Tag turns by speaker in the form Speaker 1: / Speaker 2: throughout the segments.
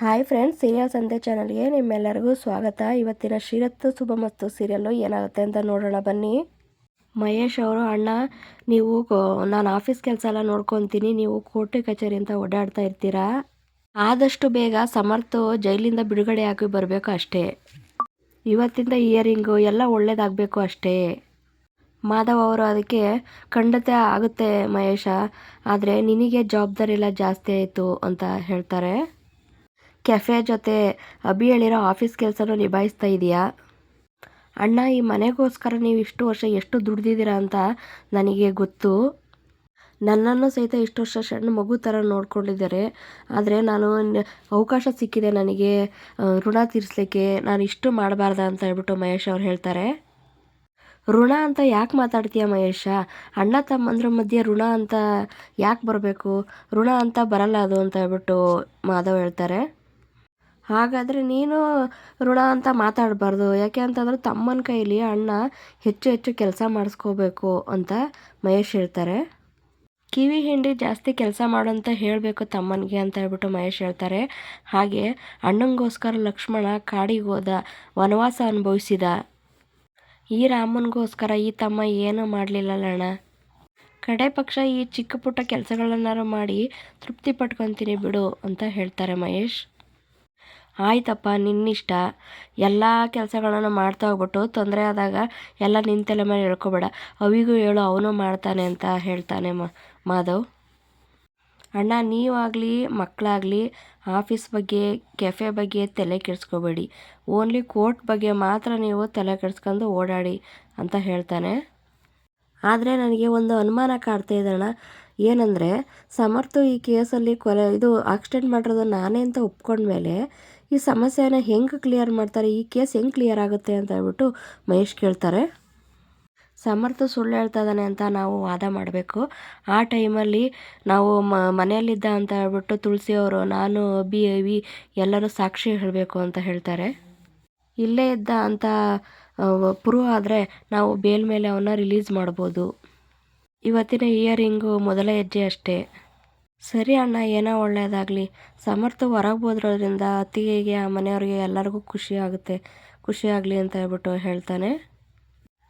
Speaker 1: Hi friends serial ಸಂತೆ ಚಾನಲ್ಗೆ ನಿಮ್ಮೆಲ್ಲರಿಗೂ ಸ್ವಾಗತ. ಇವತ್ತಿನ ಶ್ರೀರತ್ತು ಶುಭ ಮತ್ತು ಸೀರಿಯಲ್ಲು ಏನಾಗುತ್ತೆ ಅಂತ ನೋಡೋಣ, ಬನ್ನಿ. ಮಹೇಶ್ ಅವರು, ಅಣ್ಣ, ನೀವು ನಾನು ಆಫೀಸ್ ಕೆಲಸ ಎಲ್ಲ ನೋಡ್ಕೊತೀನಿ, ನೀವು ಕೋರ್ಟೆ ಕಚೇರಿ ಅಂತ ಓಡಾಡ್ತಾ ಇರ್ತೀರಾ? ಆದಷ್ಟು ಬೇಗ ಸಮರ್ಥ ಜೈಲಿಂದ ಬಿಡುಗಡೆ ಆಗಿ ಬರಬೇಕು ಅಷ್ಟೇ. ಇವತ್ತಿಂದ ಇಯರಿಂಗು ಎಲ್ಲ ಒಳ್ಳೇದಾಗಬೇಕು ಅಷ್ಟೇ. ಮಾಧವ್ ಅವರು ಅದಕ್ಕೆ ಖಂಡತೆ ಆಗುತ್ತೆ ಮಹೇಶ, ಆದರೆ ನಿನಗೆ ಜವಾಬ್ದಾರಿ ಎಲ್ಲ ಜಾಸ್ತಿ ಆಯಿತು ಅಂತ ಹೇಳ್ತಾರೆ. ಕೆಫೆ ಜೊತೆ ಅಭಿ ಹೇಳಿರೋ ಆಫೀಸ್ ಕೆಲಸನೂ ನಿಭಾಯಿಸ್ತಾ ಇದೆಯಾ? ಅಣ್ಣ, ಈ ಮನೆಗೋಸ್ಕರ ನೀವು ಇಷ್ಟು ವರ್ಷ ಎಷ್ಟು ದುಡ್ದಿದ್ದೀರಾ ಅಂತ ನನಗೆ ಗೊತ್ತು. ನನ್ನನ್ನು ಸಹಿತ ಇಷ್ಟು ವರ್ಷ ಸಣ್ಣ ಮಗು ಥರ ನೋಡ್ಕೊಂಡಿದ್ದಾರೆ. ಆದರೆ ನಾನು ಅವಕಾಶ ಸಿಕ್ಕಿದೆ ನನಗೆ ಋಣ ತೀರಿಸಲಿಕ್ಕೆ. ನಾನು ಇಷ್ಟು ಮಾಡಬಾರ್ದ ಅಂತ ಹೇಳ್ಬಿಟ್ಟು ಮಹೇಶ್ ಅವ್ರು ಹೇಳ್ತಾರೆ. ಋಣ ಅಂತ ಯಾಕೆ ಮಾತಾಡ್ತೀಯ ಮಹೇಶ? ಅಣ್ಣ ತಮ್ಮಂದ್ರ ಮಧ್ಯೆ ಋಣ ಅಂತ ಯಾಕೆ ಬರಬೇಕು? ಋಣ ಅಂತ ಬರಲ್ಲ ಅದು ಅಂತ ಹೇಳ್ಬಿಟ್ಟು ಮಾಧವ್ ಹೇಳ್ತಾರೆ. ಹಾಗಾದರೆ ನೀನು ಋಣ ಅಂತ ಮಾತಾಡಬಾರ್ದು. ಯಾಕೆ ಅಂತಂದ್ರೆ ತಮ್ಮನ ಕೈಲಿ ಅಣ್ಣ ಹೆಚ್ಚು ಹೆಚ್ಚು ಕೆಲಸ ಮಾಡಿಸ್ಕೋಬೇಕು ಅಂತ ಮಹೇಶ್ ಹೇಳ್ತಾರೆ. ಕಿವಿ ಹಿಂಡಿ ಜಾಸ್ತಿ ಕೆಲಸ ಮಾಡು ಅಂತ ಹೇಳಬೇಕು ತಮ್ಮನಿಗೆ ಅಂತ ಹೇಳ್ಬಿಟ್ಟು ಮಹೇಶ್ ಹೇಳ್ತಾರೆ. ಹಾಗೆ ಅಣ್ಣಂಗೋಸ್ಕರ ಲಕ್ಷ್ಮಣ ಕಾಡಿಗೆ ಹೋದ ವನವಾಸ ಅನುಭವಿಸಿದ. ಈ ರಾಮನಿಗೋಸ್ಕರ ಈ ತಮ್ಮ ಏನೂ ಮಾಡಲಿಲ್ಲಲ್ಲ ಅಣ್ಣ? ಕಡೆ ಪಕ್ಷ ಈ ಚಿಕ್ಕ ಪುಟ್ಟ ಕೆಲಸಗಳನ್ನಾರು ಮಾಡಿ ತೃಪ್ತಿ ಪಟ್ಕೊತೀನಿ ಬಿಡು ಅಂತ ಹೇಳ್ತಾರೆ ಮಹೇಶ್. ಆಯ್ತಪ್ಪ, ನಿನ್ನಿಷ್ಟ. ಎಲ್ಲ ಕೆಲಸಗಳನ್ನು ಮಾಡ್ತಾ ಹೋಗ್ಬಿಟ್ಟು ತೊಂದರೆ ಆದಾಗ ಎಲ್ಲ ನಿನ್ನ ತಲೆ ಮೇಲೆ ಹೇಳ್ಕೊಬೇಡ ಅವಿಗೂ ಹೇಳು, ಅವನು ಮಾಡ್ತಾನೆ ಅಂತ ಹೇಳ್ತಾನೆ ಮಾಧವ್. ಅಣ್ಣ, ನೀವಾಗಲಿ ಮಕ್ಕಳಾಗಲಿ ಆಫೀಸ್ ಬಗ್ಗೆ, ಕೆಫೆ ಬಗ್ಗೆ ತಲೆ ಕೆಡಿಸ್ಕೋಬೇಡಿ. ಓನ್ಲಿ ಕೋರ್ಟ್ ಬಗ್ಗೆ ಮಾತ್ರ ನೀವು ತಲೆ ಕೆಡಿಸ್ಕೊಂಡು ಓಡಾಡಿ ಅಂತ ಹೇಳ್ತಾನೆ. ಆದರೆ ನನಗೆ ಒಂದು ಅನುಮಾನ ಕಾಡ್ತಾ ಇದೆ ಅಣ್ಣ. ಏನಂದರೆ, ಸಮರ್ಥು ಈ ಕೇಸಲ್ಲಿ ಕೊಲೆ ಇದು ಆಕ್ಸಿಡೆಂಟ್ ಮಾಡಿರೋದು ನಾನೇ ಅಂತ ಒಪ್ಕೊಂಡ್ಮೇಲೆ ಈ ಸಮಸ್ಯೆನ ಹೆಂಗೆ ಕ್ಲಿಯರ್ ಮಾಡ್ತಾರೆ? ಈ ಕೇಸ್ ಹೆಂಗೆ ಕ್ಲಿಯರ್ ಆಗುತ್ತೆ ಅಂತ ಹೇಳ್ಬಿಟ್ಟು ಮಹೇಶ್ ಕೇಳ್ತಾರೆ. ಸಮರ್ಥ ಸುಳ್ಳು ಹೇಳ್ತಾ ಇದ್ದಾನೆ ಅಂತ ನಾವು ವಾದ ಮಾಡಬೇಕು. ಆ ಟೈಮಲ್ಲಿ ನಾವು ಮ, ಮನೆಯಲ್ಲಿದ್ದ ಅಂತ ಹೇಳ್ಬಿಟ್ಟು ತುಳಸಿ ಅವರು ನಾನು ಅಭಿ ಅವಿ ಎಲ್ಲರೂ ಸಾಕ್ಷಿ ಹೇಳಬೇಕು ಅಂತ ಹೇಳ್ತಾರೆ. ಇಲ್ಲೇ ಇದ್ದ ಅಂತ ಪ್ರೂವ್ ಆದರೆ ನಾವು ಬೇಲ್ ಮೇಲೆ ಅವನ್ನ ರಿಲೀಸ್ ಮಾಡ್ಬೋದು. ಇವತ್ತಿನ ಇಯರಿಂಗು ಮೊದಲ ಹೆಜ್ಜೆ ಅಷ್ಟೇ. ಸರಿ ಅಣ್ಣ, ಏನೋ ಒಳ್ಳೆಯದಾಗಲಿ ಸಮರ್ಥ ಹೊರಗೆ ಹೋದ್ರೋದ್ರಿಂದ ಅತ್ತಿಗೆಗೆ ಆ ಮನೆಯವ್ರಿಗೆ ಎಲ್ಲರಿಗೂ ಖುಷಿ ಆಗುತ್ತೆ. ಖುಷಿ ಆಗಲಿ ಅಂತ ಹೇಳ್ಬಿಟ್ಟು ಹೇಳ್ತಾನೆ.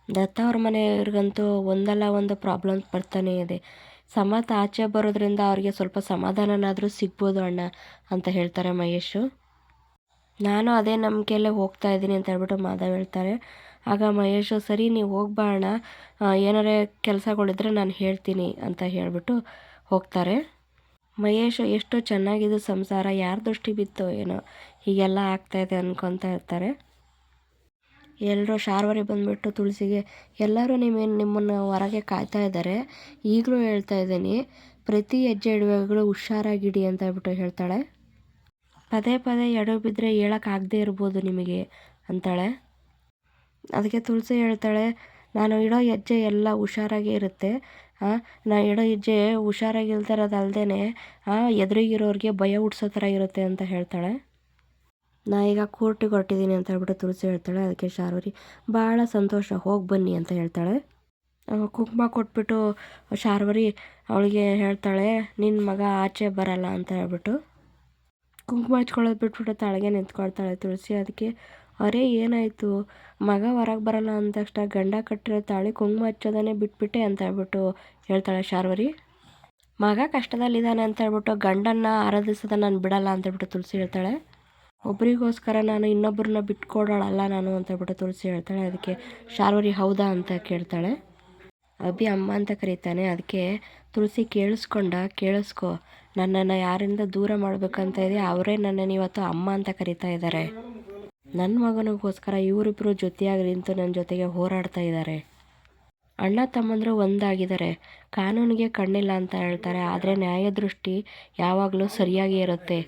Speaker 1: ದತ್ತ ಅವ್ರ ಮನೆಯವ್ರಿಗಂತೂ ಒಂದಲ್ಲ ಒಂದು ಪ್ರಾಬ್ಲಮ್ ಬರ್ತಾನೆ ಇದೆ. ಸಮರ್ಥ ಆಚೆ ಬರೋದ್ರಿಂದ ಅವ್ರಿಗೆ ಸ್ವಲ್ಪ ಸಮಾಧಾನನಾದರೂ ಸಿಗ್ಬೋದು ಅಣ್ಣ ಅಂತ ಹೇಳ್ತಾರೆ ಮಹೇಶು. ನಾನು ಅದೇ ನಂಬಿಕೆಯಲ್ಲೇ ಹೋಗ್ತಾ ಇದ್ದೀನಿ ಅಂತ ಹೇಳ್ಬಿಟ್ಟು ಮಾಧವ್ ಹೇಳ್ತಾರೆ. ಆಗ ಮಹೇಶು, ಸರಿ, ನೀವು ಹೋಗ್ಬಾ ಅಣ್ಣ. ಏನಾರೇ ಕೆಲಸಗಳಿದ್ರೆ ನಾನು ಹೇಳ್ತೀನಿ ಅಂತ ಹೇಳಿಬಿಟ್ಟು ಹೋಗ್ತಾರೆ. ಮಹೇಶ್, ಎಷ್ಟೋ ಚೆನ್ನಾಗಿದೆ ಸಂಸಾರ, ಯಾರ ದೃಷ್ಟಿ ಬಿತ್ತೋ ಏನೋ, ಹೀಗೆಲ್ಲ ಆಗ್ತಾಯಿದೆ ಅನ್ಕೊತ ಇರ್ತಾರೆ. ಎಲ್ಲರೂ ಶಾರ್ವರಿ ಬಂದುಬಿಟ್ಟು ತುಳಸಿಗೆ, ಎಲ್ಲರೂ ನಿಮ್ಮೇನು ನಿಮ್ಮನ್ನು ಹೊರಗೆ ಕಾಯ್ತಾ ಇದ್ದಾರೆ? ಈಗಲೂ ಹೇಳ್ತಾ ಇದ್ದೀನಿ, ಪ್ರತಿ ಹೆಜ್ಜೆ ಇಡುವಾಗಲೂ ಹುಷಾರಾಗಿಡಿ ಅಂತ ಹೇಳ್ಬಿಟ್ಟು ಹೇಳ್ತಾಳೆ. ಪದೇ ಪದೇ ಎಡ ಬಿದ್ದರೆ ಹೇಳೋಕ್ಕಾಗದೇ ಇರ್ಬೋದು ನಿಮಗೆ, ಅಂತಾಳೆ. ಅದಕ್ಕೆ ತುಳಸಿ ಹೇಳ್ತಾಳೆ, ನಾನು ಇಡೋ ಹೆಜ್ಜೆ ಎಲ್ಲ ಹುಷಾರಾಗೇ ಇರುತ್ತೆ ನಾ ಇಡೋ ಹೆಜ್ಜೆ ಹುಷಾರಾಗಿಲ್ದಿರೋದಲ್ದೇ ಎದುರಿಗಿರೋರಿಗೆ ಭಯ ಹುಟ್ಟಿಸೋ ಥರ ಇರುತ್ತೆ ಅಂತ ಹೇಳ್ತಾಳೆ. ನಾ ಈಗ ಕೋರ್ಟಿಗೆ ಹೊರಟಿದ್ದೀನಿ ಅಂತ ಹೇಳ್ಬಿಟ್ಟು ತುಳಸಿ ಹೇಳ್ತಾಳೆ. ಅದಕ್ಕೆ ಶಾರ್ವರಿ ಭಾಳ ಸಂತೋಷ, ಹೋಗಿ ಬನ್ನಿ ಅಂತ ಹೇಳ್ತಾಳೆ. ಕುಂಕುಮ ಕೊಟ್ಬಿಟ್ಟು ಶಾರ್ವರಿ ಅವಳಿಗೆ ಹೇಳ್ತಾಳೆ ನಿನ್ನ ಮಗ ಆಚೆ ಬರಲ್ಲ ಅಂತ ಹೇಳ್ಬಿಟ್ಟು. ಕುಂಕುಮ ಹಚ್ಕೊಳ್ಳೋದು ಬಿಟ್ಬಿಟ್ಟು ತಳಗೆ ನಿಂತ್ಕೊಳ್ತಾಳೆ ತುಳಸಿ. ಅದಕ್ಕೆ ಅರೇ, ಏನಾಯಿತು? ಮಗ ಹೊರಗೆ ಬರಲ್ಲ ಅಂದ ತಕ್ಷಣ ಗಂಡ ಕಟ್ಟಿರೋ ತಾಳಿ ಕುಂಕುಮ ಹಚ್ಚೋದನ್ನೇ ಬಿಟ್ಬಿಟ್ಟೆ ಅಂತ ಹೇಳ್ಬಿಟ್ಟು ಹೇಳ್ತಾಳೆ ಶಾರ್ವರಿ. ಮಗ ಕಷ್ಟದಲ್ಲಿದ್ದಾನೆ ಅಂತ ಹೇಳ್ಬಿಟ್ಟು ಗಂಡನ್ನ ಆರಾಧಿಸೋದ ನಾನು ಬಿಡಲ್ಲ ಅಂತ ಹೇಳ್ಬಿಟ್ಟು ತುಳಸಿ ಹೇಳ್ತಾಳೆ. ಒಬ್ರಿಗೋಸ್ಕರ ನಾನು ಇನ್ನೊಬ್ಬರನ್ನ ಬಿಟ್ಕೊಡೋಳಲ್ಲ ನಾನು ಅಂತ ಹೇಳ್ಬಿಟ್ಟು ತುಳಸಿ ಹೇಳ್ತಾಳೆ. ಅದಕ್ಕೆ ಶಾರ್ವರಿ ಹೌದಾ ಅಂತ ಕೇಳ್ತಾಳೆ. ಅಭಿ ಅಮ್ಮ ಅಂತ ಕರೀತಾನೆ. ಅದಕ್ಕೆ ತುಳಸಿ ಕೇಳಿಸ್ಕೊಂಡ, ಕೇಳಿಸ್ಕೊ, ನನ್ನನ್ನು ಯಾರಿಂದ ದೂರ ಮಾಡಬೇಕಂತ ಇದೆ ಅವರೇ ನನ್ನನ್ನು ಇವತ್ತು ಅಮ್ಮ ಅಂತ ಕರೀತಾ ಇದ್ದಾರೆ. ನನ್ನ ಮಗನಿಗೋಸ್ಕರ ಇವರಿಬ್ಬರು ಜೊತೆಯಾಗಿ ನಿಂತು ನನ್ನ ಜೊತೆಗೆ ಹೋರಾಡ್ತಾ ಇದ್ದಾರೆ ಅಣ್ಣ ತಮ್ಮಂದರು ಒಂದಾಗಿದ್ದಾರೆ ಕಾನೂನಿಗೆ ಕಣ್ಣಿಲ್ಲ ಅಂತ ಹೇಳ್ತಾರೆ. ಆದರೆ ನ್ಯಾಯದೃಷ್ಟಿ ಯಾವಾಗಲೂ ಸರಿಯಾಗಿ ಇರುತ್ತೆ.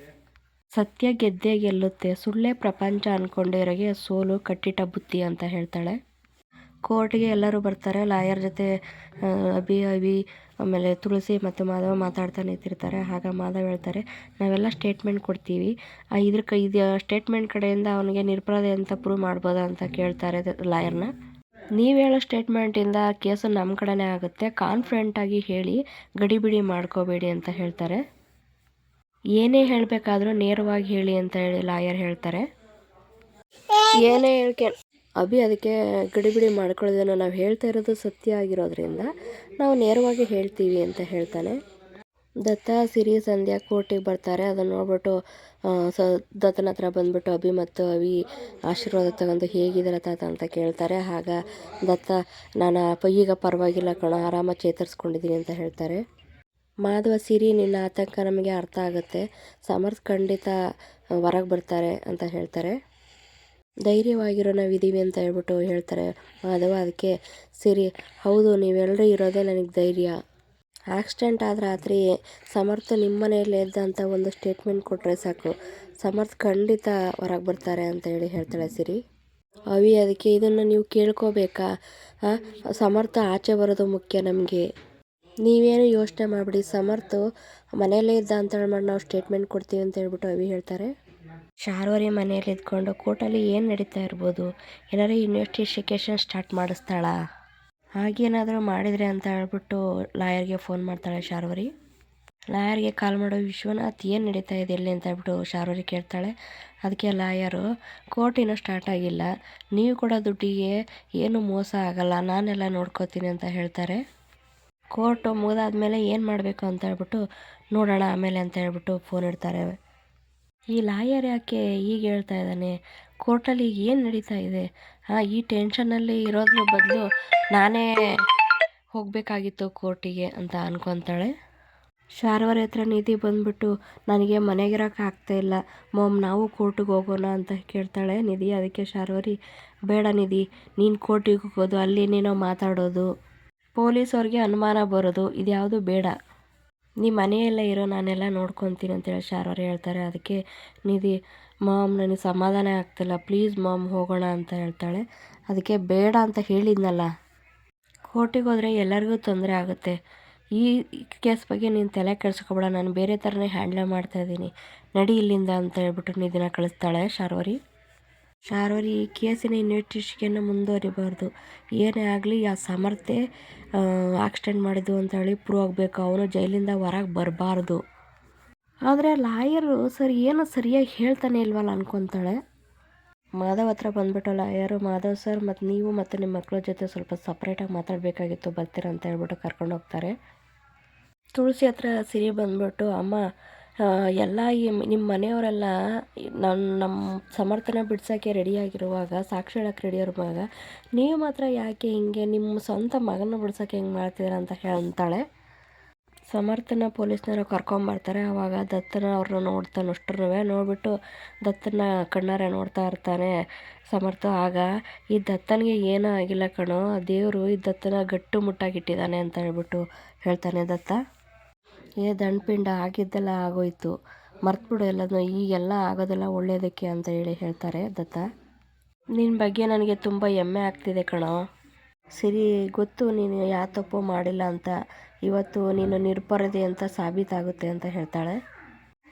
Speaker 1: ಸತ್ಯ ಗೆದ್ದೇ ಗೆಲ್ಲುತ್ತೆ. ಸುಳ್ಳೇ ಪ್ರಪಂಚ ಅಂದ್ಕೊಂಡಿರೋಗೆ ಸೋಲು ಕಟ್ಟಿಟ್ಟ ಬುತ್ತಿ ಅಂತ ಹೇಳ್ತಾಳೆ. ಕೋರ್ಟ್ಗೆ ಎಲ್ಲರೂ ಬರ್ತಾರೆ. ಲಾಯರ್ ಜೊತೆ ಅಭಿ ಅಭಿ, ಆಮೇಲೆ ತುಳಸಿ ಮತ್ತು ಮಾಧವ ಮಾತಾಡ್ತಾ ನಿಂತಿರ್ತಾರೆ. ಆಗ ಮಾಧವ್ ಹೇಳ್ತಾರೆ, ನಾವೆಲ್ಲ ಸ್ಟೇಟ್ಮೆಂಟ್ ಕೊಡ್ತೀವಿ. ಇದ್ರ ಕ ಇದು ಸ್ಟೇಟ್ಮೆಂಟ್ ಕಡೆಯಿಂದ ಅವನಿಗೆ ನಿರಪರಾಧಿ ಅಂತ ಪ್ರೂವ್ ಮಾಡ್ಬೋದಾ ಅಂತ ಕೇಳ್ತಾರೆ ಲಾಯರ್ನ. ನೀವು ಹೇಳೋ ಸ್ಟೇಟ್ಮೆಂಟಿಂದ ಕೇಸು ನಮ್ಮ ಕಡೆನೇ ಆಗುತ್ತೆ. ಕಾನ್ಫಿಡೆಂಟಾಗಿ ಹೇಳಿ ಗಡಿಬಿಡಿ ಮಾಡ್ಕೋಬೇಡಿ ಅಂತ ಹೇಳ್ತಾರೆ. ಏನೇ ಹೇಳಬೇಕಾದ್ರೂ ನೇರವಾಗಿ ಹೇಳಿ ಅಂತ ಹೇಳಿ ಲಾಯರ್ ಹೇಳ್ತಾರೆ. ಏನೇ ಹೇಳ್ಕೆ ಅಭಿ ಅದಕ್ಕೆ ಗಡಿಬಿಡಿ ಮಾಡ್ಕೊಳ್ಳೋದೇನೋ ನಾವು ಹೇಳ್ತಾ ಇರೋದು ಸತ್ಯ ಆಗಿರೋದ್ರಿಂದ ನಾವು ನೇರವಾಗಿ ಹೇಳ್ತೀವಿ ಅಂತ ಹೇಳ್ತಾನೆ. ದತ್ತ, ಸಿರಿ, ಸಂಧ್ಯಾ ಕೋರ್ಟಿಗೆ ಬರ್ತಾರೆ. ಅದನ್ನು ನೋಡ್ಬಿಟ್ಟು ಸ, ದತ್ತನ ಹತ್ರ ಬಂದ್ಬಿಟ್ಟು ಅಭಿ ಮತ್ತು ಅಭಿ ಆಶೀರ್ವಾದ ತಗೊಂಡು ಹೇಗಿದ್ದೀರ ತಾತ ಅಂತ ಕೇಳ್ತಾರೆ. ಆಗ ದತ್ತ, ನಾನು ಅಪ್ಪ ಈಗ ಪರವಾಗಿಲ್ಲ ಕಣ, ಆರಾಮ ಚೇತರಿಸ್ಕೊಂಡಿದ್ದೀನಿ ಅಂತ ಹೇಳ್ತಾರೆ. ಮಾಧವ, ಸಿರಿ, ನಿನ್ನ ಆತಂಕ ನಮಗೆ ಅರ್ಥ ಆಗುತ್ತೆ. ಸಮರ್ಥ ಖಂಡಿತ ಹೊರಗೆ ಬರ್ತಾರೆ ಅಂತ ಹೇಳ್ತಾರೆ. ಧೈರ್ಯವಾಗಿರೋ ನಾವಿದ್ದೀವಿ ಅಂತ ಹೇಳ್ಬಿಟ್ಟು ಹೇಳ್ತಾರೆ. ಮಾಧವ ಅದಕ್ಕೆ, ಸಿರಿ, ಹೌದು ನೀವೆಲ್ಲರೂ ಇರೋದೇ ನನಗೆ ಧೈರ್ಯ. ಆಕ್ಸಿಡೆಂಟ್ ಆದ ರಾತ್ರಿ ಸಮರ್ಥ ನಿಮ್ಮ ಮನೆಯಲ್ಲೇ ಇದ್ದ ಒಂದು ಸ್ಟೇಟ್ಮೆಂಟ್ ಕೊಟ್ಟರೆ ಸಾಕು. ಸಮರ್ಥ ಖಂಡಿತ ಹೊರಗೆ ಬರ್ತಾರೆ ಅಂತ ಹೇಳಿ ಹೇಳ್ತಾಳೆ ಸಿರಿ. ಅವಿ, ಅದಕ್ಕೆ ಇದನ್ನು ನೀವು ಕೇಳ್ಕೋಬೇಕಾ? ಸಮರ್ಥ ಆಚೆ ಬರೋದು ಮುಖ್ಯ ನಮಗೆ. ನೀವೇನು ಯೋಚನೆ ಮಾಡಿಬಿಡಿ, ಸಮರ್ಥ ಮನೆಯಲ್ಲೇ ಇದ್ದ ಅಂತ ಹೇಳ್ಬಿಟ್ಟು ನಾವು ಸ್ಟೇಟ್ಮೆಂಟ್ ಕೊಡ್ತೀವಿ ಅಂತ ಹೇಳ್ಬಿಟ್ಟು ಅವಿ ಹೇಳ್ತಾರೆ. ಶಾರ್ವರಿ ಮನೆಯಲ್ಲಿ ಇದ್ಕೊಂಡು ಕೋರ್ಟಲ್ಲಿ ಏನು ನಡೀತಾ ಇರ್ಬೋದು? ಏನಾದ್ರು ಇನ್ವೆಸ್ಟಿಗೇಷನ್ ಸ್ಟಾರ್ಟ್ ಮಾಡಿಸ್ತಾಳ? ಹಾಗೇನಾದರೂ ಮಾಡಿದರೆ ಅಂತ ಹೇಳ್ಬಿಟ್ಟು ಲಾಯರ್ಗೆ ಫೋನ್ ಮಾಡ್ತಾಳೆ ಶಾರ್ವರಿ. ಲಾಯರ್ಗೆ ಕಾಲ್ ಮಾಡೋ ವಿಶ್ವನಾಥ್ ಏನು ನಡೀತಾ ಇದೆ ಇಲ್ಲಿ ಅಂತ ಹೇಳ್ಬಿಟ್ಟು ಶಾರ್ವರಿ ಕೇಳ್ತಾಳೆ. ಅದಕ್ಕೆ ಲಾಯರು ಕೋರ್ಟ್ ಇನ್ನೂ ಸ್ಟಾರ್ಟ್ ಆಗಿಲ್ಲ. ನೀವು ಕೂಡ ದುಡ್ಡಿಗೆ ಏನು ಮೋಸ ಆಗಲ್ಲ, ನಾನೆಲ್ಲ ನೋಡ್ಕೋತೀನಿ ಅಂತ ಹೇಳ್ತಾರೆ. ಕೋರ್ಟು ಮುಗಿದಾದ್ಮೇಲೆ ಏನು ಮಾಡಬೇಕು ಅಂತ ಹೇಳ್ಬಿಟ್ಟು ನೋಡೋಣ ಆಮೇಲೆ ಅಂತ ಹೇಳ್ಬಿಟ್ಟು ಫೋನ್ ಇಡ್ತಾರೆ. ಈ ಲಾಯರ್ ಯಾಕೆ ಈಗ ಹೇಳ್ತಾ ಇದ್ದಾನೆ? ಕೋರ್ಟಲ್ಲಿ ಈಗ ಏನು ನಡೀತಾ ಇದೆ? ಹಾಂ, ಈ ಟೆನ್ಷನಲ್ಲಿ ಇರೋದ್ರ ಬದಲು ನಾನೇ ಹೋಗಬೇಕಾಗಿತ್ತು ಕೋರ್ಟಿಗೆ ಅಂತ ಅನ್ಕೊತಾಳೆ. ಶಾರವರ ಹತ್ರ ನಿಧಿ ಬಂದ್ಬಿಟ್ಟು ನನಗೆ ಮನೆಗಿರೋಕೆ ಆಗ್ತಾ ಇಲ್ಲ. ಮಾಮ್, ನಾವು ಕೋರ್ಟಿಗೆ ಹೋಗೋಣ ಅಂತ ಕೇಳ್ತಾಳೆ ನಿಧಿ. ಅದಕ್ಕೆ ಶಾರ್ವರಿ, ಬೇಡ ನಿಧಿ, ನೀನು ಕೋರ್ಟಿಗೆ ಹೋಗೋದು, ಅಲ್ಲಿ ನೀನೋ ಮಾತಾಡೋದು. ಪೊಲೀಸವ್ರಿಗೆ ಅನುಮಾನ ಬರೋದು, ಇದ್ಯಾವುದು ಬೇಡ. ನೀ ಮನೆಯಲ್ಲೇ ಇರೋ, ನಾನೆಲ್ಲ ನೋಡ್ಕೊತೀನಿ ಅಂತೇಳಿ ಶಾರವ್ರು ಹೇಳ್ತಾರೆ. ಅದಕ್ಕೆ ನಿಧಿ, ಮಾಮ್, ನನಗೆ ಸಮಾಧಾನ ಆಗ್ತಿಲ್ಲ. ಪ್ಲೀಸ್ ಮಾಮ್, ಹೋಗೋಣ ಅಂತ ಹೇಳ್ತಾಳೆ. ಅದಕ್ಕೆ ಬೇಡ ಅಂತ ಹೇಳಿದ್ನಲ್ಲ. ಕೋರ್ಟಿಗೆ ಹೋದರೆ ಎಲ್ಲರಿಗೂ ತೊಂದರೆ ಆಗುತ್ತೆ. ಈ ಕೇಸ್ ಬಗ್ಗೆ ನೀನು ತಲೆ ಕೆಡಿಸ್ಕೊಬೇಡ. ನಾನು ಬೇರೆ ಥರನೇ ಹ್ಯಾಂಡ್ಲ್ ಮಾಡ್ತಾಯಿದ್ದೀನಿ ನಡಿ ಇಲ್ಲಿಂದ ಅಂತ ಹೇಳ್ಬಿಟ್ಟು ನಿಧಿನ ಕಳಿಸ್ತಾಳೆ ಶಾರ್ವರಿ. ಶಾರ್ವರಿ ಈ ಕೇಸಿನ ಇನ್ವೆಸ್ಟಿಗೇಷನ್ ಮುಂದುವರಿಬಾರ್ದು. ಏನೇ ಆಗಲಿ, ಆ ಸಮರ್ಥೆ ಆಕ್ಸಿಡೆಂಟ್ ಮಾಡಿದ್ದು ಅಂತ ಹೇಳಿ ಪ್ರೂವ್ ಆಗಬೇಕು. ಅವನು ಜೈಲಿಂದ ಹೊರಗೆ ಬರಬಾರ್ದು. ಆದರೆ ಲಾಯರು ಸರ್ ಏನು ಸರಿಯಾಗಿ ಹೇಳ್ತಾನೆ ಇಲ್ವಲ್ಲ ಅನ್ಕೊತಾಳೆ. ಮಾಧವ್ ಹತ್ರ ಬಂದ್ಬಿಟ್ಟು ಲಾಯರು ಮಾಧವ್ ಸರ್ ಮತ್ತು ನೀವು ಮತ್ತು ನಿಮ್ಮ ಮಕ್ಕಳ ಜೊತೆ ಸ್ವಲ್ಪ ಸಪ್ರೇಟಾಗಿ ಮಾತಾಡಬೇಕಾಗಿತ್ತು ಬರ್ತೀರಂತ ಅಂತ ಹೇಳ್ಬಿಟ್ಟು ಕರ್ಕೊಂಡು ಹೋಗ್ತಾರೆ. ತುಳಸಿ ಹತ್ರ ಸಿರಿ ಬಂದ್ಬಿಟ್ಟು, ಅಮ್ಮ ಎಲ್ಲ ಈ ನಿಮ್ಮ ಮನೆಯವರೆಲ್ಲ ನನ್ನ ನಮ್ಮ ಸಮರ್ಥನ ಬಿಡ್ಸೋಕ್ಕೆ ರೆಡಿಯಾಗಿರುವಾಗ ಸಾಕ್ಷಿ ಹೇಳಕ್ಕೆ ರೆಡಿ ಇರುವಾಗ ನೀವು ಮಾತ್ರ ಯಾಕೆ ಹಿಂಗೆ ನಿಮ್ಮ ಸ್ವಂತ ಮಗನ ಬಿಡ್ಸೋಕ್ಕೆ ಹೆಂಗೆ ಮಾಡ್ತಿದ್ದೀರ ಅಂತ ಹೇಳ್ತಾಳೆ. ಸಮರ್ಥನ ಪೊಲೀಸ್ನವರು ಕರ್ಕೊಂಬರ್ತಾರೆ ಆವಾಗ ದತ್ತನ ಅವ್ರನ್ನ ನೋಡ್ತಾನೆ ಅಷ್ಟ್ರೂ ನೋಡಿಬಿಟ್ಟು ದತ್ತನ ಕಣ್ಣಾರೆ ನೋಡ್ತಾ ಇರ್ತಾನೆ ಸಮರ್ಥ. ಆಗ ಈ ದತ್ತನಿಗೆ ಏನೂ ಆಗಿಲ್ಲ ಕಣೋ. ದೇವರು ಈ ದತ್ತನ ಗಟ್ಟು ಮುಟ್ಟಾಗಿಟ್ಟಿದ್ದಾನೆ ಅಂತ ಹೇಳ್ಬಿಟ್ಟು ಹೇಳ್ತಾನೆ ದತ್ತ. ಏ, ದಂಡಪಿಂಡ ಆಗಿದ್ದೆಲ್ಲ ಆಗೋಯ್ತು. ಮರ್ತ್ಬಿಡು ಎಲ್ಲದನ್ನೂ ಈಗೆಲ್ಲ ಆಗೋದೆಲ್ಲ ಒಳ್ಳೆಯದಕ್ಕೆ ಅಂತ ಹೇಳಿ ಹೇಳ್ತಾರೆ ದತ್ತ. ನಿನ್ನ ಬಗ್ಗೆ ನನಗೆ ತುಂಬ ಹೆಮ್ಮೆ ಆಗ್ತಿದೆ ಕಣೋ. ಸರಿ, ಗೊತ್ತು ನೀನು ಯಾವ ತಪ್ಪು ಮಾಡಿಲ್ಲ ಅಂತ. ಇವತ್ತು ನೀನು ನಿರ್ಪರದೆ ಅಂತ ಸಾಬೀತಾಗುತ್ತೆ ಅಂತ ಹೇಳ್ತಾಳೆ.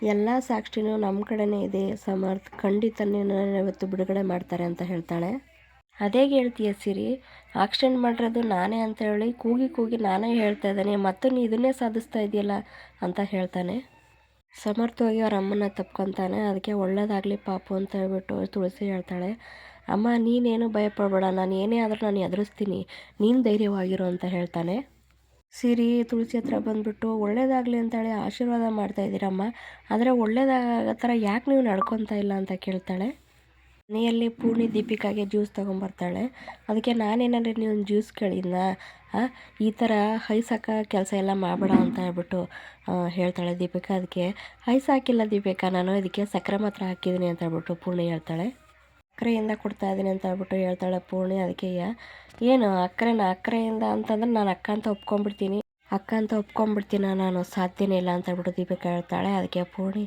Speaker 1: ಎಲ್ಲ ಸಾಕ್ಷಿನೂ ನಮ್ಮ ಕಡೆನೇ ಇದೆ. ಸಮರ್ಥ ಖಂಡಿತ ಇವತ್ತು ಬಿಡುಗಡೆ ಮಾಡ್ತಾರೆ ಅಂತ ಹೇಳ್ತಾಳೆ. ಅದೇ ಹೇಳ್ತೀಯ ಸಿರಿ, ಆಕ್ಸಿಡೆಂಟ್ ಮಾಡಿರೋದು ನಾನೇ ಅಂತ ಹೇಳಿ ಕೂಗಿ ಕೂಗಿ ನಾನೇ ಹೇಳ್ತಾ ಇದ್ದಾನೆ, ಮತ್ತು ನೀ ಇದನ್ನೇ ಸಾಧಿಸ್ತಾ ಇದೆಯಲ್ಲ ಅಂತ ಹೇಳ್ತಾನೆ. ಸಮರ್ಥವಾಗಿ ಅವ್ರ ಅಮ್ಮನ ತಪ್ಕೊತಾನೆ, ಅದಕ್ಕೆ ಒಳ್ಳೇದಾಗಲಿ ಪಾಪು ಅಂತ ಹೇಳ್ಬಿಟ್ಟು ತುಳಸಿ ಹೇಳ್ತಾಳೆ. ಅಮ್ಮ, ನೀನೇನು ಭಯಪಡಬೇಡ, ನಾನು ಏನೇ ಆದರೂ ನಾನು ಎದುರಿಸ್ತೀನಿ, ನೀನು ಧೈರ್ಯವಾಗಿರು ಅಂತ ಹೇಳ್ತಾನೆ. ಸಿರಿ, ತುಳಸಿ ಹತ್ರ ಬಂದುಬಿಟ್ಟು ಒಳ್ಳೇದಾಗಲಿ ಅಂತೇಳಿ ಆಶೀರ್ವಾದ ಮಾಡ್ತಾ ಇದ್ದೀರಮ್ಮ ಆದರೆ ಒಳ್ಳೇದಾಗ ಥರ ಯಾಕೆ ನೀವು ನಡ್ಕೊತಾ ಇಲ್ಲ ಅಂತ ಕೇಳ್ತಾಳೆ. ಮನೆಯಲ್ಲಿ ಪೂರ್ಣಿ ದೀಪಿಕಾಗೆ ಜ್ಯೂಸ್ ತೊಗೊಂಬರ್ತಾಳೆ. ಅದಕ್ಕೆ ನಾನೇನಾದ್ರೆ ನೀವು ಜ್ಯೂಸ್ ಕೇಳಿದ್ನ? ಈ ಥರ ಹೈಸಾಕ ಕೆಲಸ ಎಲ್ಲ ಮಾಡಬೇಡ ಅಂತ ಹೇಳ್ಬಿಟ್ಟು ಹೇಳ್ತಾಳೆ ದೀಪಿಕಾ. ಅದಕ್ಕೆ, ಹೈಸ್ ಹಾಕಿಲ್ಲ ದೀಪಿಕಾ, ನಾನು ಇದಕ್ಕೆ ಸಕ್ಕರೆ ಮಾತ್ರ ಹಾಕಿದ್ದೀನಿ ಅಂತ ಹೇಳ್ಬಿಟ್ಟು ಪೂರ್ಣಿ ಹೇಳ್ತಾಳೆ. ಅಕ್ಕರೆಯಿಂದ ಕೊಡ್ತಾ ಇದ್ದೀನಿ ಅಂತ ಹೇಳ್ಬಿಟ್ಟು ಹೇಳ್ತಾಳೆ ಪೂರ್ಣಿ. ಅದಕ್ಕೆ ಏನು ಅಕ್ಕರೆನ ಅಕ್ಕರೆಯಿಂದ ಅಂತಂದ್ರೆ ನಾನು ಅಕ್ಕ ಅಂತ ಒಪ್ಕೊಂಡ್ಬಿಡ್ತೀನಿ. ಅಕ್ಕ ಅಂತ ಒಪ್ಕೊಂಡ್ಬಿಡ್ತೀನ ನಾನು ಸಾಧ್ಯನೇ ಇಲ್ಲ ಅಂತ ಹೇಳ್ಬಿಟ್ಟು ದೀಪಿಕಾ ಹೇಳ್ತಾಳೆ. ಅದಕ್ಕೆ ಪೂರ್ಣಿ,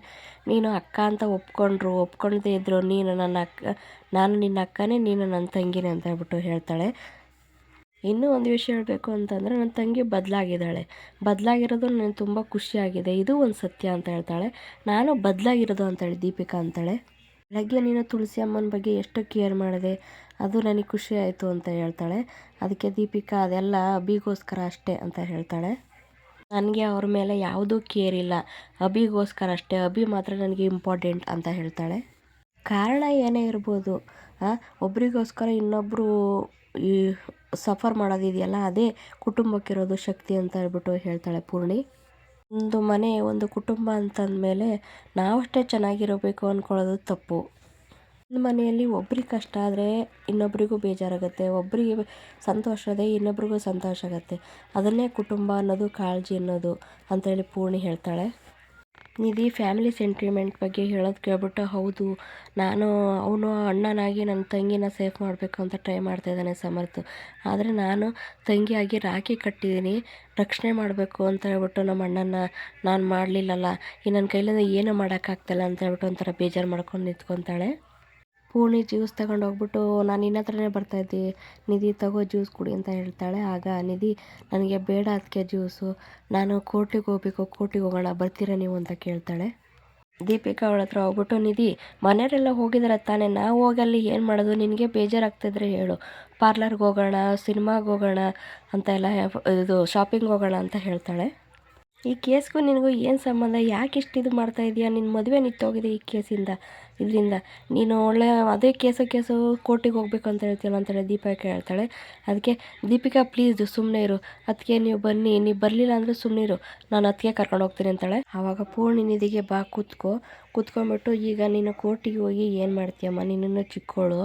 Speaker 1: ನೀನು ಅಕ್ಕ ಅಂತ ಒಪ್ಕೊಂಡ್ರು, ಒಪ್ಕೊಂಡದೇ ಇದ್ದರು ನೀನು ನನ್ನ ಅಕ್ಕ, ನಾನು ನಿನ್ನ ಅಕ್ಕನೇ, ನೀನು ನನ್ನ ತಂಗಿನೇ ಅಂತ ಹೇಳ್ಬಿಟ್ಟು ಹೇಳ್ತಾಳೆ. ಇನ್ನೂ ಒಂದು ವಿಷಯ ಹೇಳಬೇಕು ಅಂತಂದರೆ ನನ್ನ ತಂಗಿ ಬದಲಾಗಿದ್ದಾಳೆ. ಬದಲಾಗಿರೋದು ನನಗೆ ತುಂಬ ಖುಷಿಯಾಗಿದೆ. ಇದು ಒಂದು ಸತ್ಯ ಅಂತ ಹೇಳ್ತಾಳೆ. ನಾನು ಬದಲಾಗಿರೋದು ಅಂತೇಳಿ ದೀಪಿಕಾ ಅಂತಾಳೆ. ಬೆಳಗ್ಗೆ ನೀನು ತುಳಸಿ ಅಮ್ಮನ ಬಗ್ಗೆ ಎಷ್ಟು ಕೇರ್ ಮಾಡಿದೆ, ಅದು ನನಗೆ ಖುಷಿ ಆಯಿತು ಅಂತ ಹೇಳ್ತಾಳೆ. ಅದಕ್ಕೆ ದೀಪಿಕಾ ಅದೆಲ್ಲ ಅಬಿಗೋಸ್ಕರ ಅಷ್ಟೇ ಅಂತ ಹೇಳ್ತಾಳೆ. ನನಗೆ ಅವ್ರ ಮೇಲೆ ಯಾವುದೂ ಕೇರ್ ಇಲ್ಲ. ಅಭಿಗೋಸ್ಕರ ಅಷ್ಟೇ. ಅಬಿ ಮಾತ್ರ ನನಗೆ ಇಂಪಾರ್ಟೆಂಟ್ ಅಂತ ಹೇಳ್ತಾಳೆ. ಕಾರಣ ಏನೇ ಇರ್ಬೋದು ಒಬ್ರಿಗೋಸ್ಕರ ಇನ್ನೊಬ್ಬರು ಈ ಸಫರ್ ಮಾಡೋದಿದೆಯಲ್ಲ, ಅದೇ ಕುಟುಂಬಕ್ಕಿರೋದು ಶಕ್ತಿ ಅಂತ ಹೇಳ್ಬಿಟ್ಟು ಹೇಳ್ತಾಳೆ ಪೂರ್ಣಿ. ಒಂದು ಮನೆ, ಒಂದು ಕುಟುಂಬ ಅಂತಂದಮೇಲೆ ನಾವಷ್ಟೇ ಚೆನ್ನಾಗಿರಬೇಕು ಅಂದ್ಕೊಳ್ಳೋದು ತಪ್ಪು. ಒಂದು ಮನೆಯಲ್ಲಿ ಒಬ್ರಿಗೆ ಕಷ್ಟ ಆದರೆ ಇನ್ನೊಬ್ರಿಗೂ ಬೇಜಾರಾಗುತ್ತೆ ಒಬ್ಬರಿಗೆ ಸಂತೋಷ ಅದೇ ಇನ್ನೊಬ್ರಿಗೂ ಸಂತೋಷ ಆಗುತ್ತೆ. ಅದನ್ನೇ ಕುಟುಂಬ ಅನ್ನೋದು, ಕಾಳಜಿ ಅನ್ನೋದು ಅಂತೇಳಿ ಪೂರ್ಣಿ ಹೇಳ್ತಾಳೆ. ನಿಧಿ ಫ್ಯಾಮಿಲಿ ಸೆಂಟಿಮೆಂಟ್ ಬಗ್ಗೆ ಹೇಳೋದು ಕೇಳ್ಬಿಟ್ಟು, ಹೌದು, ನಾನು ಅವನು ಅಣ್ಣನಾಗಿ ನನ್ನ ತಂಗಿನ ಸೇಫ್ ಮಾಡಬೇಕು ಅಂತ ಟ್ರೈ ಮಾಡ್ತಾ ಇದ್ದಾನೆ ಸಮರ್ಥ. ಆದರೆ ನಾನು ತಂಗಿಯಾಗಿ ರಾಖಿ ಕಟ್ಟಿದ್ದೀನಿ, ರಕ್ಷಣೆ ಮಾಡಬೇಕು ಅಂತ ಹೇಳ್ಬಿಟ್ಟು ನಮ್ಮ ಅಣ್ಣನ ನಾನು ಮಾಡಲಿಲ್ಲಲ್ಲ, ಈ ನನ್ನ ಕೈಲಿಂದ ಏನೂ ಮಾಡೋಕ್ಕಾಗ್ತಿಲ್ಲ ಅಂತ ಹೇಳ್ಬಿಟ್ಟು ಒಂಥರ ಬೇಜಾರು ಮಾಡ್ಕೊಂಡು ನಿಂತ್ಕೊತಾಳೆ. ಪೂರ್ಣಿ ಜ್ಯೂಸ್ ತಗೊಂಡು ಹೋಗ್ಬಿಟ್ಟು, ನಾನು ನಿನ್ನ ಹತ್ರನೇ ಬರ್ತಾಯಿದ್ದೆ ನಿಧಿ ತಗೋ ಜ್ಯೂಸ್ ಕುಡಿ ಅಂತ ಹೇಳ್ತಾಳೆ. ಆಗ ನಿಧಿ, ನನಗೆ ಬೇಡ ಅದಕ್ಕೆ ಜ್ಯೂಸು. ನಾನು ಕೋರ್ಟಿಗೆ ಹೋಗ್ಬೇಕು, ಕೋರ್ಟಿಗೆ ಹೋಗೋಣ, ಬರ್ತೀರಾ ನೀವು? ಅಂತ ಕೇಳ್ತಾಳೆ. ದೀಪಿಕಾ ಅವಳ ಹತ್ರ ಹೋಗ್ಬಿಟ್ಟು, ನಿಧಿ, ಮನೆಯವರೆಲ್ಲ ಹೋಗಿದಾರೆ ತಾನೇ, ನಾವು ಹೋಗಲ್ಲಿ ಏನು ಮಾಡೋದು? ನಿನಗೆ ಬೇಜಾರಾಗ್ತಿದ್ರೆ ಹೇಳು. ಪಾರ್ಲರ್ಗೆ ಹೋಗೋಣ, ಸಿನಿಮಾಗೆ ಹೋಗೋಣ ಅಂತ ಎಲ್ಲ ಇದು, ಶಾಪಿಂಗ್ ಹೋಗೋಣ ಅಂತ ಹೇಳ್ತಾಳೆ. ಈ ಕೇಸ್ಗೂ ನಿನಗೂ ಏನು ಸಂಬಂಧ? ಯಾಕೆ ಇಷ್ಟು ಇದು ಮಾಡ್ತಾ ಇದೀಯಾ? ನಿನ್ನ ಮದುವೆ ನಿಂತೋಗಿದೆ ಈ ಕೇಸಿಂದ. ಇದರಿಂದ ನೀನು ಒಳ್ಳೆ ಅದೇ ಕೇಸು ಕೇಸು ಕೋರ್ಟಿಗೆ ಹೋಗ್ಬೇಕು ಅಂತ ಹೇಳ್ತೀಯಲ್ಲ ಅಂತೇಳಿ ದೀಪಿಕಾ ಹೇಳ್ತಾಳೆ? ಅದಕ್ಕೆ ದೀಪಿಕಾ ಪ್ಲೀಸ್ ಸುಮ್ಮನೆ ಇರು. ಅದಕ್ಕೆ ನೀವು ಬನ್ನಿ, ನೀವು ಬರಲಿಲ್ಲ ಅಂದರೆ ಸುಮ್ಮನೆ ಇರು. ನಾನು ಅದಕ್ಕೆ ಕರ್ಕೊಂಡು ಹೋಗ್ತೀನಿ ಅಂತಾಳೆ. ಆವಾಗ ಪೂರ್ಣಿ ನಿಧಿಗೆ ಬಾ, ಕೂತ್ಕೋ. ಕೂತ್ಕೊಂಡ್ಬಿಟ್ಟು ಈಗ ನೀನು ಕೋರ್ಟಿಗೆ ಹೋಗಿ ಏನು ಮಾಡ್ತೀಯಮ್ಮ? ನೀನು ಚಿಕ್ಕವಳು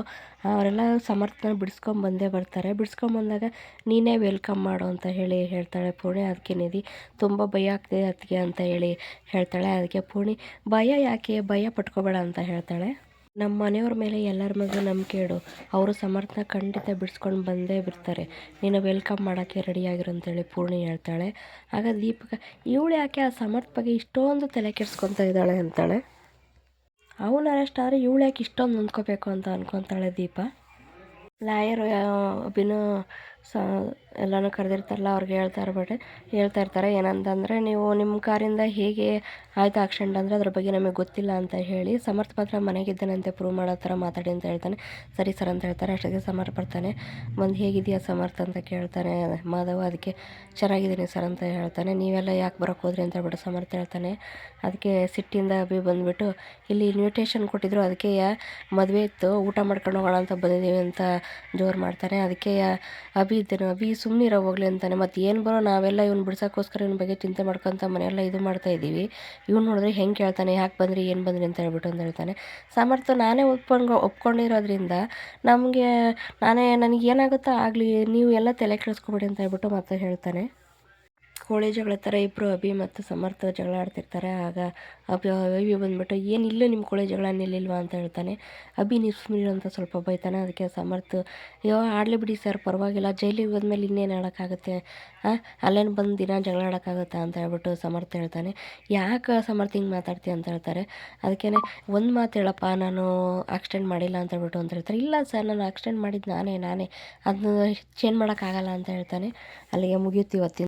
Speaker 1: ಅವರೆಲ್ಲ ಸಮರ್ಥನ ಬಿಡಿಸ್ಕೊಂಡು ಬಂದೇ ಬರ್ತಾರೆ. ಬಿಡಿಸ್ಕೊಂಬಂದಾಗ ನೀನೇ ವೆಲ್ಕಮ್ ಮಾಡು ಅಂತ ಹೇಳಿ ಹೇಳ್ತಾಳೆ ಪೂರ್ಣಿ ಅದಕ್ಕೆ ನಿಧಿ, ತುಂಬ ಭಯ ಆಗ್ತಿದೆ ಅದಕ್ಕೆ ಅಂತ ಹೇಳಿ ಹೇಳ್ತಾಳೆ. ಅದಕ್ಕೆ ಪೂರ್ಣಿ ಭಯ ಯಾಕೆ? ಭಯ ಪಟ್ಕೋಬೇಡ ಅಂತ ಹೇಳ್ತಾಳೆ. ನಮ್ಮ ಮನೆಯವ್ರ ಮೇಲೆ ಎಲ್ಲರ ಮೇಲೆ ನಂಬಿಕೆ ಇಡು. ಅವರು ಸಮರ್ಥನ ಖಂಡಿತ ಬಿಡಿಸ್ಕೊಂಡು ಬಂದೇ ಬಿಡ್ತಾರೆ. ನೀನು ವೆಲ್ಕಮ್ ಮಾಡೋಕ್ಕೆ ರೆಡಿಯಾಗಿರು ಅಂತೇಳಿ ಪೂರ್ಣಿ ಹೇಳ್ತಾಳೆ. ಆಗ ದೀಪಕ, ಇವಳು ಯಾಕೆ ಆ ಸಮರ್ಥ ಬಗ್ಗೆ ಇಷ್ಟೊಂದು ತಲೆ ಕೆಡ್ಸ್ಕೊತಾ ಇದ್ದಾಳೆ? ಅಂತಾಳೆ. ಅವನು ಅರೆಸ್ಟ್ ಆದರೆ ಇವಳು ಯಾಕೆ ಇಷ್ಟೊಂದು ನೊಂದ್ಕೋಬೇಕು ಅಂತ ಅನ್ಕೊತಾಳೆ ದೀಪ. ಲಾಯರು ಅಭಿನೂ ಸ, ಎಲ್ಲನೂ ಕರೆದಿರ್ತಾರಲ್ಲ, ಅವ್ರಿಗೆ ಹೇಳ್ತಾ ಇರ್ಬೇಡಿ ಹೇಳ್ತಾ ಇರ್ತಾರೆ, ಏನಂತಂದರೆ ನೀವು ನಿಮ್ಮ ಕಾರಿಂದ ಹೇಗೆ ಆಯ್ತು ಆಕ್ಸಿಡೆಂಟ್ ಅಂದರೆ ಅದ್ರ ಬಗ್ಗೆ ನಮಗೆ ಗೊತ್ತಿಲ್ಲ ಅಂತ ಹೇಳಿ ಸಮರ್ಥ ಮಾತ್ರ ಮನೆಗಿದ್ದಾನಂತೆ ಪ್ರೂವ್ ಮಾಡೋ ಥರ ಮಾತಾಡಿ ಅಂತ ಹೇಳ್ತಾನೆ. ಸರಿ ಸರ್ ಅಂತ ಹೇಳ್ತಾರೆ ಅಷ್ಟೊತ್ತಿಗೆ ಸಮರ್ಥ ಬರ್ತಾನೆ. ಬಂದು ಹೇಗಿದೆಯಾ ಸಮರ್ಥ ಅಂತ ಕೇಳ್ತಾನೆ. ಮಾಧವ ಅದಕ್ಕೆ, ಚೆನ್ನಾಗಿದ್ದೀನಿ ಸರ್ ಅಂತ ಹೇಳ್ತಾನೆ. ನೀವೆಲ್ಲ ಯಾಕೆ ಬರೋಕ್ಕೆ ಹೋದ್ರಿ ಅಂತ ಹೇಳ್ಬಿಟ್ಟು ಸಮರ್ಥ ಹೇಳ್ತಾನೆ. ಅದಕ್ಕೆ ಸಿಟ್ಟಿಂದ ಅಭಿ ಬಂದುಬಿಟ್ಟು, ಇಲ್ಲಿ ಇನ್ವಿಟೇಷನ್ ಕೊಟ್ಟಿದ್ರು, ಅದಕ್ಕೆ ಮದುವೆ ಇತ್ತು, ಊಟ ಮಾಡ್ಕೊಂಡು ಹೋಗೋಣ ಅಂತ ಬಂದಿದ್ದೀವಿ ಅಂತ ಜೋರು ಮಾಡ್ತಾನೆ. ಅದಕ್ಕೆ ಅಭಿ ಇದ್ದೇನೆ ಸುಮ್ಮನೆ ಸುಮ್ಮನಿರೋ ಹೋಗ್ಲಿ ಅಂತಾನೆ. ಮತ್ತು ಏನು ಬರೋ ನಾವೆಲ್ಲ ಇವ್ನು ಬಿಡ್ಸೋಕ್ಕೋಸ್ಕರ ಇವ್ನ ಬಗ್ಗೆ ಚಿಂತೆ ಮಾಡ್ಕೊತ ಮನೆಯೆಲ್ಲ ಇದು ಮಾಡ್ತಾ ಇದ್ದೀವಿ. ಇವ್ನು ನೋಡಿದ್ರೆ ಹೆಂಗೆ ಕೇಳ್ತಾನೆ, ಯಾಕೆ ಬಂದ್ರಿ, ಏನು ಬಂದ್ರಿ ಅಂತ ಹೇಳ್ಬಿಟ್ಟು ಅಂತ ಹೇಳ್ತಾನೆ. ಸಾಮರ್ಥ್ಯ ನಾನೇ ಒಪ್ಕೊಂಡು, ಒಪ್ಕೊಂಡಿರೋದ್ರಿಂದ ನಮಗೆ ನಾನೇ, ನನಗೆ ಏನಾಗುತ್ತೋ ಆಗಲಿ, ನೀವು ಎಲ್ಲ ತಲೆ ಕೆಡಿಸ್ಕೊಬೇಡಿ ಅಂತ ಹೇಳ್ಬಿಟ್ಟು ಮತ್ತೆ ಹೇಳ್ತಾನೆ. ಕೋಳಿ ಜಗಳ ಥರ ಇಬ್ಬರು ಅಭಿ ಮತ್ತು ಸಮರ್ಥ ಜಗಳ ಆಡ್ತಿರ್ತಾರೆ. ಆಗ ಅಭಿ ಅಭಿ ಬಂದ್ಬಿಟ್ಟು, ಏನು ಇಲ್ಲೂ ನಿಮ್ಮ ಕೋಳಿ ಜಗಳ ನಿಲ್ಲಿಲ್ವಾ ಅಂತ ಹೇಳ್ತಾನೆ. ಅಭಿ, ನೀವು ಸುಮ್ಮನೆ ಅಂತ ಸ್ವಲ್ಪ ಬೈತಾನೆ. ಅದಕ್ಕೆ ಸಮರ್ಥ, ಅಯ್ಯೋ, ಆಡಲಿ ಬಿಡಿ ಸರ್, ಪರವಾಗಿಲ್ಲ. ಜೈಲಿಗೆ ಹೋದ್ಮೇಲೆ ಇನ್ನೇನು ಆಡೋಕ್ಕಾಗುತ್ತೆ? ಅಲ್ಲೇನು ಬಂದು ದಿನ ಜಗಳ ಆಡೋಕ್ಕಾಗುತ್ತಾ? ಅಂತ ಹೇಳ್ಬಿಟ್ಟು ಸಮರ್ಥ ಹೇಳ್ತಾನೆ. ಯಾಕೆ ಸಮರ್ಥ ಹಿಂಗೆ ಮಾತಾಡ್ತೀಯ? ಅಂತ ಹೇಳ್ತಾರೆ. ಅದಕ್ಕೇ ಒಂದು ಮಾತು ಹೇಳಪ್ಪ, ನಾನು ಆಕ್ಸಿಡೆಂಟ್ ಮಾಡಿಲ್ಲ ಅಂತ ಹೇಳ್ಬಿಟ್ಟು, ಅಂತ ಹೇಳ್ತಾರೆ. ಇಲ್ಲ ಸರ್, ನಾನು ಆಕ್ಸಿಡೆಂಟ್ ಮಾಡಿದ್ದು ನಾನೇ ನಾನೇ. ಅದನ್ನ ಚೇಂಜ್ ಮಾಡೋಕ್ಕಾಗಲ್ಲ, ಅಂತ ಹೇಳ್ತಾನೆ. ಅಲ್ಲಿಗೆ ಮುಗಿಯುತ್ತೆ ಇವತ್ತಿನ